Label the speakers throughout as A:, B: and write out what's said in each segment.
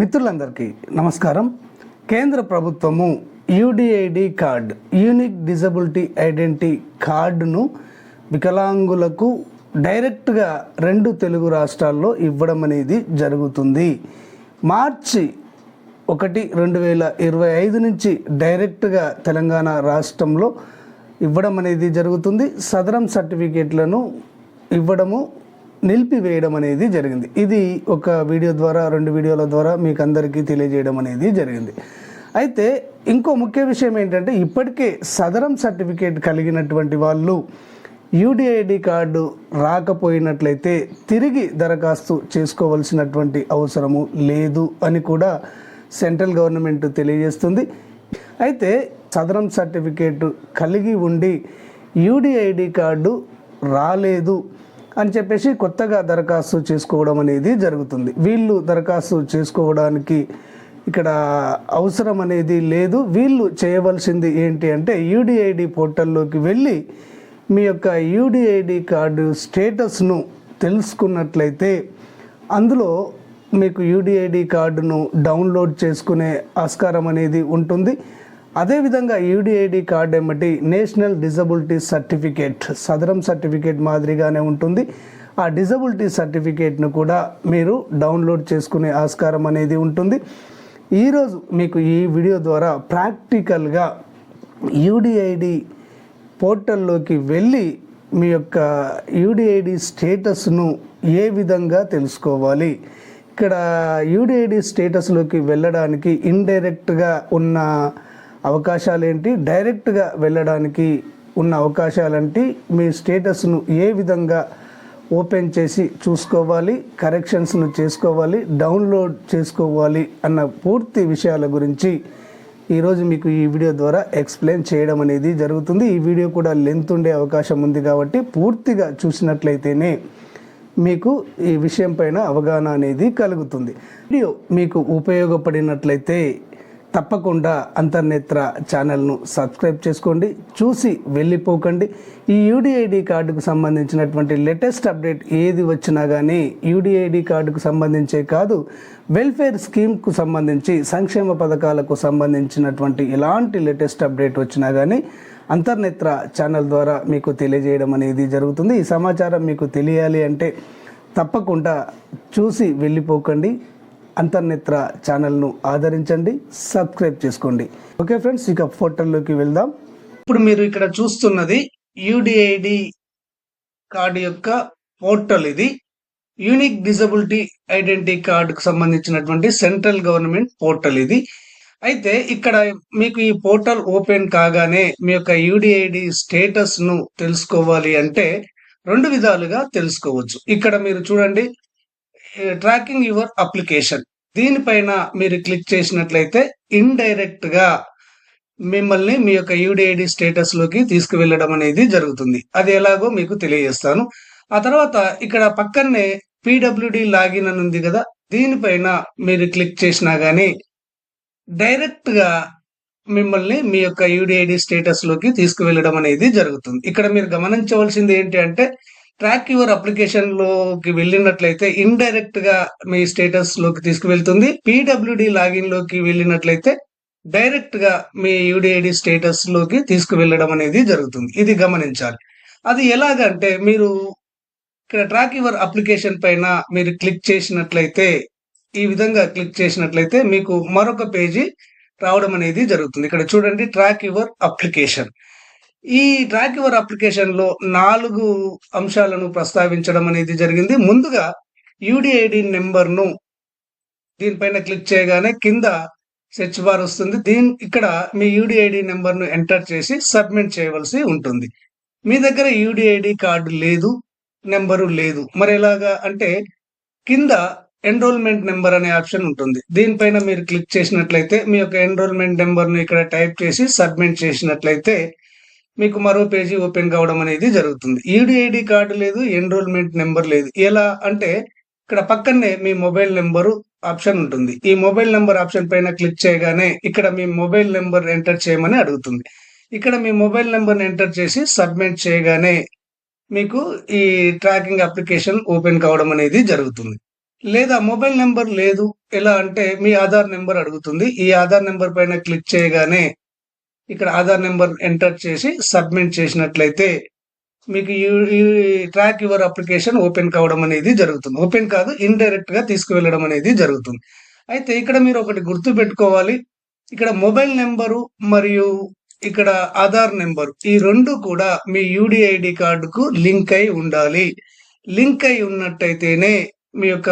A: మిత్రులందరికీ నమస్కారం. కేంద్ర ప్రభుత్వము UDID card unique disability identity కార్డును వికలాంగులకు డైరెక్ట్గా రెండు తెలుగు రాష్ట్రాల్లో ఇవ్వడం అనేది జరుగుతుంది. మార్చి ఒకటి రెండు వేల ఇరవై ఐదు నుంచి డైరెక్ట్గా తెలంగాణ రాష్ట్రంలో ఇవ్వడం అనేది జరుగుతుంది. సదరం సర్టిఫికేట్లను ఇవ్వడము నిలిపివేయడం అనేది జరిగింది. ఇది ఒక వీడియో ద్వారా రెండు వీడియోల ద్వారా మీకు అందరికీ తెలియజేయడం అనేది జరిగింది. అయితే ఇంకో ముఖ్య విషయం ఏంటంటే ఇప్పటికే సదరం సర్టిఫికేట్ కలిగినటువంటి వాళ్ళు యూడిఐడి కార్డు రాకపోయినట్లయితే తిరిగి దరఖాస్తు చేసుకోవాల్సినటువంటి అవసరము లేదు అని కూడా సెంట్రల్ గవర్నమెంట్ తెలియజేస్తుంది. అయితే సదరం సర్టిఫికేట్ కలిగి ఉండి యూడిఐడి కార్డు రాలేదు అని చెప్పేసి కొత్తగా దరఖాస్తు చేసుకోవడం అనేది జరుగుతుంది. వీళ్ళు దరఖాస్తు చేసుకోవడానికి ఇక్కడ అవసరం అనేది లేదు. వీళ్ళు చేయవలసింది ఏంటి అంటే యూడిఐడి పోర్టల్లోకి వెళ్ళి మీ యొక్క యూడిఐడి కార్డు స్టేటస్ను తెలుసుకున్నట్లయితే అందులో మీకు యూడిఐడి కార్డును డౌన్లోడ్ చేసుకునే ఆస్కారం అనేది ఉంటుంది. అదేవిధంగా యూడిఐడి కార్డు ఏమిటి? National disability certificate Sadarem certificate మాదిరిగానే ఉంటుంది. ఆ డిజబిలిటీ సర్టిఫికేట్ను కూడా మీరు డౌన్లోడ్ చేసుకునే ఆస్కారం అనేది ఉంటుంది. ఈరోజు మీకు ఈ వీడియో ద్వారా ప్రాక్టికల్గా యూడిఐడి పోర్టల్లోకి వెళ్ళి మీ యొక్క యూడిఐడి స్టేటస్ను ఏ విధంగా తెలుసుకోవాలి? ఇక్కడ యూడిఐడి స్టేటస్లోకి వెళ్ళడానికి ఇండైరెక్ట్గా ఉన్న అవకాశాలు ఏంటి డైరెక్ట్గా వెళ్ళడానికి ఉన్న అవకాశాలంటే? మీ స్టేటస్ను ఏ విధంగా ఓపెన్ చేసి చూసుకోవాలి? కరెక్షన్స్ను చేసుకోవాలి? డౌన్లోడ్ చేసుకోవాలి? అన్న పూర్తి విషయాల గురించి ఈరోజు మీకు ఈ వీడియో ద్వారా ఎక్స్ప్లెయిన్ చేయడం అనేది జరుగుతుంది. ఈ వీడియో కూడా లెంత్ ఉండే అవకాశం ఉంది కాబట్టి పూర్తిగా చూసినట్లయితేనే మీకు ఈ విషయం పైన అవగాహన అనేది కలుగుతుంది. వీడియో మీకు ఉపయోగపడినట్లయితే తప్పకుండా అంతర్నేత్ర ఛానల్ను సబ్స్క్రైబ్ చేసుకోండి. చూసి వెళ్ళిపోకండి. ఈ యూడిఐడి కార్డుకు సంబంధించినటువంటి లేటెస్ట్ అప్డేట్ ఏది వచ్చినా కానీ యూడిఐడి కార్డుకు సంబంధించే కాదు వెల్ఫేర్ స్కీమ్కు సంబంధించి సంక్షేమ పథకాలకు సంబంధించినటువంటి ఎలాంటి లేటెస్ట్ అప్డేట్ వచ్చినా కానీ అంతర్నేత్ర ఛానల్ ద్వారా మీకు తెలియజేయడం అనేది జరుగుతుంది. ఈ సమాచారం మీకు తెలియాలి అంటే తప్పకుండా చూసి వెళ్ళిపోకండి. అంతర్నేత్ర ఛానల్ను ఆదరించండి సబ్స్క్రైబ్ చేసుకోండి. ఓకే ఫ్రెండ్స్ ఇక పోర్టల్లోకి వెళ్దాం. ఇప్పుడు మీరు ఇక్కడ చూస్తున్నది యూడిఐడి కార్డు యొక్క పోర్టల్ ఇది. యూనిక్ డిజబిలిటీ ఐడెంటిటీ కార్డుకు సంబంధించినటువంటి సెంట్రల్ గవర్నమెంట్ పోర్టల్ ఇది. అయితే ఇక్కడ మీకు ఈ పోర్టల్ ఓపెన్ కాగానే మీ యొక్క యూడిఐడి స్టేటస్ను తెలుసుకోవాలి అంటే రెండు విధాలుగా తెలుసుకోవచ్చు. ఇక్కడ మీరు చూడండి ట్రాకింగ్ యువర్ అప్లికేషన్ దీనిపైన మీరు క్లిక్ చేసినట్లయితే ఇండైరెక్ట్గా మిమ్మల్ని మీ యొక్క యూడిఐడి స్టేటస్లోకి తీసుకువెళ్ళడం అనేది జరుగుతుంది. అది ఎలాగో మీకు తెలియజేస్తాను. ఆ తర్వాత ఇక్కడ పక్కనే పిడబ్ల్యూడి లాగిన్ అని ఉంది కదా దీనిపైన మీరు క్లిక్ చేసినా గానీ డైరెక్ట్గా మిమ్మల్ని మీ యొక్క యూడిఐడి స్టేటస్లోకి తీసుకువెళ్ళడం అనేది జరుగుతుంది. ఇక్కడ మీరు గమనించవలసింది ఏంటి అంటే ట్రాక్ యువర్ అప్లికేషన్లోకి వెళ్ళినట్లయితే ఇండైరెక్ట్గా మీ స్టేటస్లోకి తీసుకువెళ్తుంది. పీడబ్ల్యూడి లాగిన్లోకి వెళ్ళినట్లయితే డైరెక్ట్గా మీ యూడిఐడి స్టేటస్లోకి తీసుకువెళ్ళడం అనేది జరుగుతుంది. ఇది గమనించాలి. అది ఎలాగంటే మీరు ఇక్కడ ట్రాక్ యువర్ అప్లికేషన్ పైన మీరు క్లిక్ చేసినట్లయితే ఈ విధంగా క్లిక్ చేసినట్లయితే మీకు మరొక పేజీ రావడం అనేది జరుగుతుంది. ఇక్కడ చూడండి ట్రాక్ యువర్ అప్లికేషన్. ఈ ట్రాక్ ఎవర్ అప్లికేషన్లో నాలుగు అంశాలను ప్రస్తావించడం అనేది జరిగింది. ముందుగా యూడిఐడి నెంబర్ను దీనిపైన క్లిక్ చేయగానే కింద సెర్చ్ బార్ వస్తుంది. దీని ఇక్కడ మీ యూడిఐడి నెంబర్ను ఎంటర్ చేసి సబ్మిట్ చేయవలసి ఉంటుంది. మీ దగ్గర యూడిఐడి కార్డు లేదు నెంబరు లేదు. మరి ఎలాగా అంటే కింద ఎన్రోల్మెంట్ నెంబర్ అనే ఆప్షన్ ఉంటుంది. దీనిపైన మీరు క్లిక్ చేసినట్లయితే మీ యొక్క ఎన్రోల్మెంట్ నెంబర్ను ఇక్కడ టైప్ చేసి సబ్మిట్ చేసినట్లయితే మీకు మరో పేజీ ఓపెన్ కావడం అనేది జరుగుతుంది. ఈడీఐడి కార్డు లేదు ఎన్రోల్మెంట్ నెంబర్ లేదు. ఎలా అంటే ఇక్కడ పక్కనే మీ మొబైల్ నెంబరు ఆప్షన్ ఉంటుంది. ఈ మొబైల్ నెంబర్ ఆప్షన్ పైన క్లిక్ చేయగానే ఇక్కడ మీ మొబైల్ నెంబర్ ఎంటర్ చేయమని అడుగుతుంది. ఇక్కడ మీ మొబైల్ నెంబర్ ఎంటర్ చేసి సబ్మిట్ చేయగానే మీకు ఈ ట్రాకింగ్ అప్లికేషన్ ఓపెన్ కావడం అనేది జరుగుతుంది. లేదా మొబైల్ నెంబర్ లేదు. ఎలా అంటే మీ ఆధార్ నెంబర్ అడుగుతుంది. ఈ ఆధార్ నెంబర్ పైన క్లిక్ చేయగానే ఇక్కడ ఆధార్ నెంబర్ ఎంటర్ చేసి సబ్మిట్ చేసినట్లయితే మీకు ఈ ట్రాక్ యువర్ అప్లికేషన్ ఓపెన్ కావడం అనేది జరుగుతుంది. ఓపెన్ కాదు ఇండైరెక్ట్గా తీసుకువెళ్ళడం అనేది జరుగుతుంది. అయితే ఇక్కడ మీరు ఒకటి గుర్తు పెట్టుకోవాలి. ఇక్కడ మొబైల్ నెంబరు మరియు ఇక్కడ ఆధార్ నెంబర్ ఈ రెండు కూడా మీ యూడిఐడి కార్డుకు లింక్ అయి ఉండాలి. లింక్ అయి ఉన్నట్టయితేనే మీ యొక్క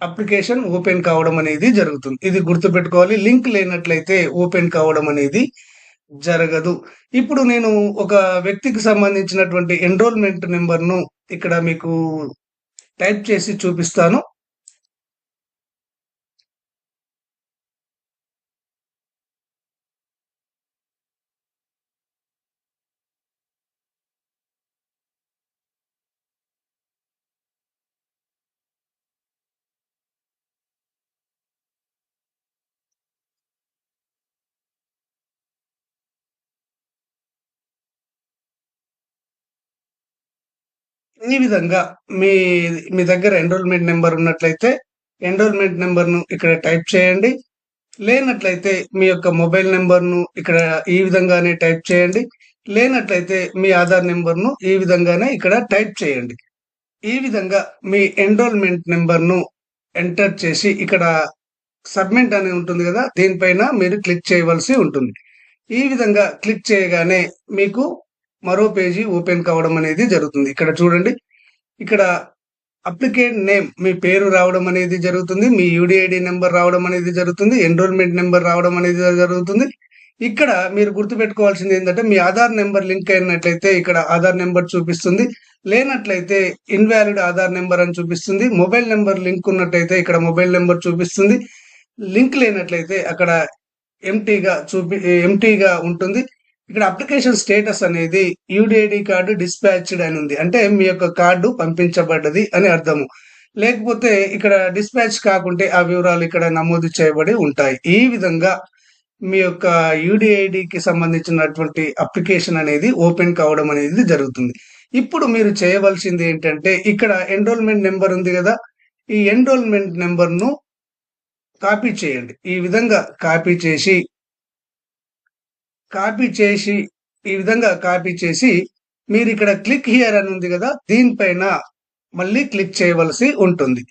A: అప్లికేషన్ ఓపెన్ కావడం అనేది జరుగుతుంది. ఇది గుర్తుపెట్టుకోవాలి. లింక్ లేనట్లయితే ఓపెన్ కావడం అనేది జరగదు. ఇప్పుడు నేను ఒక వ్యక్తికి సంబంధించినటువంటి ఎన్రోల్మెంట్ నెంబర్ను ఇక్కడ మీకు టైప్ చేసి చూపిస్తాను. ఈ విధంగా మీ మీ దగ్గర ఎన్రోల్మెంట్ నెంబర్ ఉన్నట్లయితే ఎన్రోల్మెంట్ నెంబర్ను ఇక్కడ టైప్ చేయండి. లేనట్లయితే మీ యొక్క మొబైల్ నెంబర్ను ఇక్కడ ఈ విధంగానే టైప్ చేయండి. లేనట్లయితే మీ ఆధార్ నెంబర్ను ఈ విధంగానే ఇక్కడ టైప్ చేయండి. ఈ విధంగా మీ ఎన్రోల్మెంట్ నెంబర్ను ఎంటర్ చేసి ఇక్కడ సబ్మిట్ అని ఉంటుంది కదా దీనిపైన మీరు క్లిక్ చేయవలసి ఉంటుంది. ఈ విధంగా క్లిక్ చేయగానే మీకు మరో పేజీ ఓపెన్ కావడం అనేది జరుగుతుంది. ఇక్కడ చూడండి. ఇక్కడ అప్లికేట్ నేమ్ మీ పేరు రావడం అనేది జరుగుతుంది. మీ యూడిఐడి నెంబర్ రావడం అనేది జరుగుతుంది. ఎన్రోల్మెంట్ నెంబర్ రావడం అనేది జరుగుతుంది. ఇక్కడ మీరు గుర్తుపెట్టుకోవాల్సింది ఏంటంటే మీ ఆధార్ నెంబర్ లింక్ అయినట్లయితే ఇక్కడ ఆధార్ నెంబర్ చూపిస్తుంది. లేనట్లయితే ఇన్వాలిడ్ ఆధార్ నెంబర్ అని చూపిస్తుంది. మొబైల్ నెంబర్ లింక్ ఉన్నట్లయితే ఇక్కడ మొబైల్ నెంబర్ చూపిస్తుంది. లింక్ లేనట్లయితే అక్కడ ఎంటీగా చూపి ఎంటీగా ఉంటుంది. ఇక్కడ అప్లికేషన్ స్టేటస్ అనేది యూడిఐడి కార్డు డిస్పాచ్డ్ అని ఉంది. అంటే మీ యొక్క కార్డు పంపించబడ్డది అని అర్థము. లేకపోతే ఇక్కడ డిస్పాచ్ కాకుంటే ఆ వివరాలు ఇక్కడ నమోదు చేయబడి ఉంటాయి. ఈ విధంగా మీ యొక్క యూడిఐడికి సంబంధించినటువంటి అప్లికేషన్ అనేది ఓపెన్ కావడం అనేది జరుగుతుంది. ఇప్పుడు మీరు చేయవలసింది ఏంటంటే ఇక్కడ ఎన్రోల్మెంట్ నెంబర్ ఉంది కదా ఈ ఎన్రోల్మెంట్ నెంబర్ను కాపీ చేయండి. ఈ విధంగా కాపీ చేసి కాపీ చేసి ఈ విధంగా కాపీ చేసి మీరు ఇక్కడ క్లిక్ హియర్ అని ఉంది కదా దీనిపైన మళ్ళీ క్లిక్ చేయవలసి ఉంటుంది.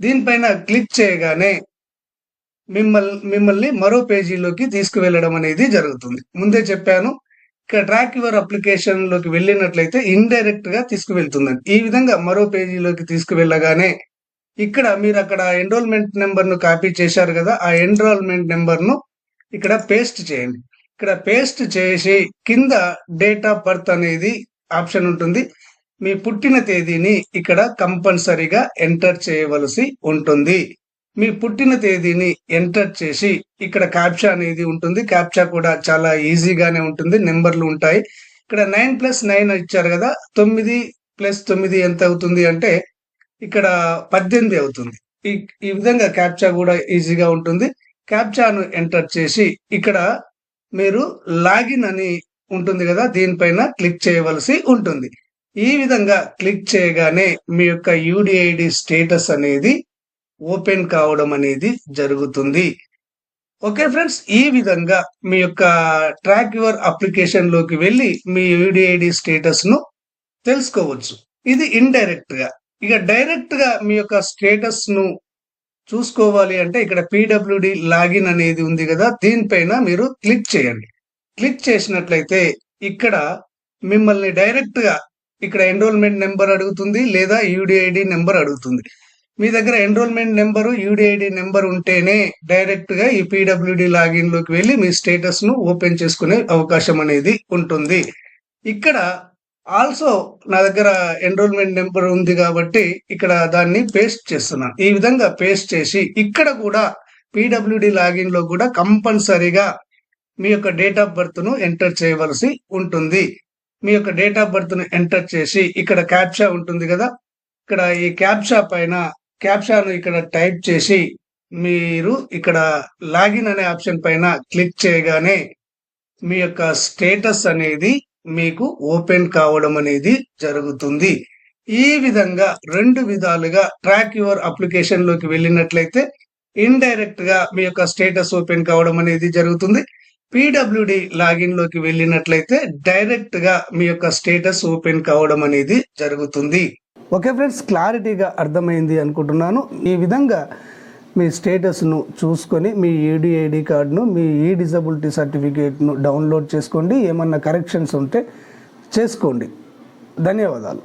A: దీనిపైన క్లిక్ చేయగానే మిమ్మల్ని మిమ్మల్ని మరో పేజీలోకి తీసుకువెళ్ళడం అనేది జరుగుతుంది. ముందే చెప్పాను ఇక్కడ ట్రాక్ యువర్ అప్లికేషన్లోకి వెళ్ళినట్లయితే ఇండైరెక్ట్గా తీసుకువెళ్తుందండి. ఈ విధంగా మరో పేజీలోకి తీసుకువెళ్ళగానే ఇక్కడ మీరు అక్కడ ఎన్రోల్మెంట్ నెంబర్ను కాపీ చేశారు కదా ఆ ఎన్రోల్మెంట్ నెంబర్ను ఇక్కడ పేస్ట్ చేయండి. ఇక్కడ పేస్ట్ చేసి కింద డేట్ ఆఫ్ బర్త్ అనేది ఆప్షన్ ఉంటుంది. మీ పుట్టిన తేదీని ఇక్కడ కంపల్సరీగా ఎంటర్ చేయవలసి ఉంటుంది. మీ పుట్టిన తేదీని ఎంటర్ చేసి ఇక్కడ క్యాప్చా అనేది ఉంటుంది. క్యాప్చా కూడా చాలా ఈజీగానే ఉంటుంది. నెంబర్లు ఉంటాయి. ఇక్కడ నైన్ ప్లస్ నైన్ ఇచ్చారు కదా తొమ్మిది ప్లస్ తొమ్మిది ఎంత అవుతుంది అంటే ఇక్కడ పద్దెనిమిది అవుతుంది. ఈ ఈ విధంగా క్యాప్చా కూడా ఈజీగా ఉంటుంది. క్యాప్చాను ఎంటర్ చేసి ఇక్కడ మీరు లాగిన్ అని ఉంటుంది కదా దీనిపైన క్లిక్ చేయవలసి ఉంటుంది. ఈ విధంగా క్లిక్ చేయగానే మీ యొక్క యూడిఐడి స్టేటస్ అనేది ఓపెన్ కావడం అనేది జరుగుతుంది. ఓకే ఫ్రెండ్స్ ఈ విధంగా మీ యొక్క ట్రాక్ యువర్ అప్లికేషన్లోకి వెళ్ళి మీ యూడిఐడి స్టేటస్ను తెలుసుకోవచ్చు. ఇది ఇండైరెక్ట్గా ఇక డైరెక్ట్గా మీ యొక్క స్టేటస్ను చూసుకోవాలి అంటే ఇక్కడ పీడబ్ల్యూడి లాగిన్ అనేది ఉంది కదా దీనిపైన మీరు క్లిక్ చేయండి. క్లిక్ చేసినట్లయితే ఇక్కడ మిమ్మల్ని డైరెక్ట్గా ఇక్కడ ఎన్రోల్మెంట్ నెంబర్ అడుగుతుంది లేదా యూడిఐడి నెంబర్ అడుగుతుంది. మీ దగ్గర ఎన్రోల్మెంట్ నెంబరు యూడిఐడి నెంబర్ ఉంటేనే డైరెక్ట్గా ఈ పీడబ్ల్యూడి లాగిన్లోకి వెళ్ళి మీ స్టేటస్ను ఓపెన్ చేసుకునే అవకాశం అనేది ఉంటుంది. ఇక్కడ ఆల్సో నా దగ్గర ఎన్రోల్మెంట్ నెంబర్ ఉంది కాబట్టి ఇక్కడ దాన్ని పేస్ట్ చేస్తున్నాను. ఈ విధంగా పేస్ట్ చేసి ఇక్కడ కూడా పీడబ్ల్యూడి లాగిన్లో కూడా కంపల్సరీగా మీ యొక్క డేట్ ఆఫ్ బర్త్ను ఎంటర్ చేయవలసి ఉంటుంది. మీ యొక్క డేట్ ఆఫ్ బర్త్ను ఎంటర్ చేసి ఇక్కడ క్యాప్షా ఉంటుంది కదా? ఇక్కడ ఈ క్యాప్షా పైన క్యాప్షాను ఇక్కడ టైప్ చేసి మీరు ఇక్కడ లాగిన్ అనే ఆప్షన్ పైన క్లిక్ చేయగానే మీ యొక్క స్టేటస్ అనేది మీకు ఓపెన్ కావడం అనేది జరుగుతుంది. ఈ విధంగా రెండు విధాలుగా ట్రాక్ యువర్ అప్లికేషన్లోకి వెళ్ళినట్లయితే ఇండైరెక్ట్గా మీ యొక్క స్టేటస్ ఓపెన్ కావడం అనేది జరుగుతుంది. పీడబ్ల్యూడి లాగిన్లోకి వెళ్ళినట్లయితే డైరెక్ట్గా మీ యొక్క స్టేటస్ ఓపెన్ కావడం అనేది జరుగుతుంది. ఓకే ఫ్రెండ్స్ క్లారిటీగా అర్థమైంది అనుకుంటున్నాను. ఈ విధంగా మీ స్టేటస్ను చూసుకొని మీ ఈడిఐడి కార్డును మీ ఈ డిజబిలిటీ సర్టిఫికేట్ను డౌన్లోడ్ చేసుకోండి. ఏమన్నా కరెక్షన్స్ ఉంటే చేసుకోండి. ధన్యవాదాలు.